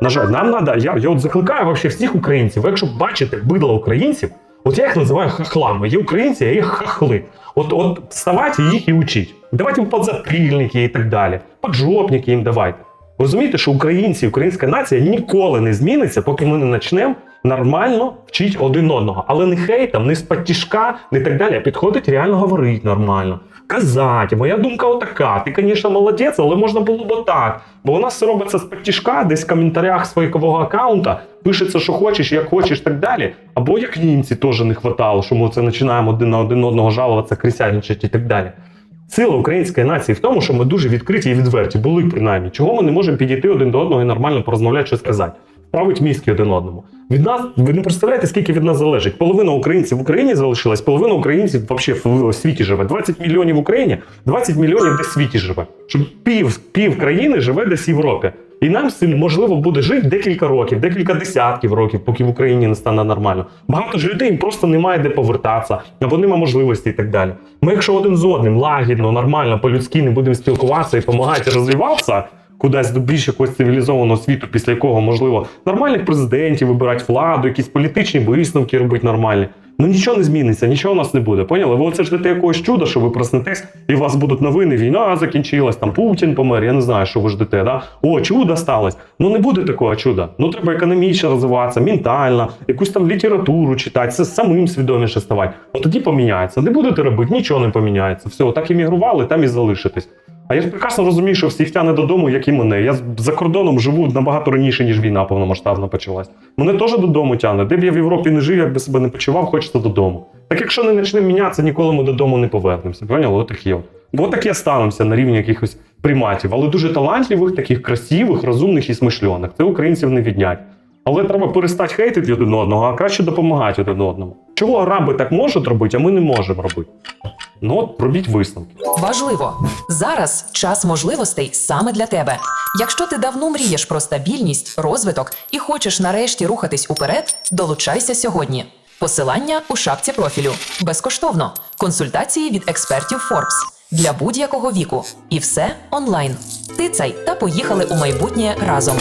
На жаль, нам треба, я, я от закликаю вообще всіх українців. Ви якщо бачите бидло українців, от я їх називаю хахлами. Є українці, а є хахли. От, от вставайте їх і учіть. Давайте їм подзапильники і так далі. Поджопники їм давайте. Розумієте, що українці, українська нація ніколи не зміниться, поки ми не почнемо нормально вчити один одного. Але не хейтом, не з потішка, не так далі, а підходить реально говорити нормально. Казати, моя думка отака. Ти, звісно, молодець, але можна було б так. Бо у нас все робиться з потішка, десь в коментарях своєго аккаунта пишеться, що хочеш, як хочеш, так далі. Або як німці теж не хватало, що ми це починаємо один на один одного жалуватися, крисяничати і так далі. Сила української нації в тому, що ми дуже відкриті і відверті були принаймні. Чого ми не можемо підійти один до одного і нормально порозмовляти, що сказати. Вправить мізки один одному. Від нас ви не представляєте, скільки від нас залежить. Половина українців в Україні залишилась, половина українців взагалі в світі живе. 20 мільйонів в Україні, 20 мільйонів десь в світі живе. Щоб пів, пів країни живе десь в Європі. І нам з можливо буде жити декілька років, декілька десятків років, поки в Україні не стане нормально. Багато ж людей просто немає де повертатися, або немає можливості і так далі. Ми, якщо один з одним лагідно, нормально, по-людськи не будемо спілкуватися і допомагати розвиватися. Кудись до більш якогось цивілізованого світу, після якого можливо нормальних президентів вибирати владу, якісь політичні висновки робити нормальні. Ну нічого не зміниться, нічого у нас не буде. Поняли? Ви оце ждете якогось чуда, що ви проснетесь, і у вас будуть новини, війна закінчилась, там Путін помер. Я не знаю, що ви ждете. Да? О, чудо сталося. Ну не буде такого чуда. Ну треба економічно розвиватися, ментально, якусь там літературу читати, це самим свідоміше ставати. Ну тоді поміняється. Не будете робити, нічого не поміняється. Все, так іммігрували, там і залишитесь. А я ж прекрасно розумію, що всіх тяне додому, як і мене. Я за кордоном живу набагато раніше, ніж війна повномасштабно почалась. Мене теж додому тяне. Де б я в Європі не жив, як би себе не почував, хочеться додому. Так якщо не почнемо мінятися, ніколи ми додому не повернемося. Поняли? Отакі от. Бо такі станемося на рівні якихось приматів, але дуже талантливих, таких красивих, розумних і смишлених. Це українців не віднять. Але треба перестати хейтити один одного, а краще допомагати один одному. Чого араби так можуть робити, а ми не можемо робити? Ну от робіть висновки. Важливо зараз час можливостей саме для тебе. Якщо ти давно мрієш про стабільність, розвиток і хочеш нарешті рухатись уперед, долучайся сьогодні. Посилання у шапці профілю безкоштовно. Консультації від експертів Forbes для будь-якого віку. І все онлайн. Тицай та поїхали у майбутнє разом.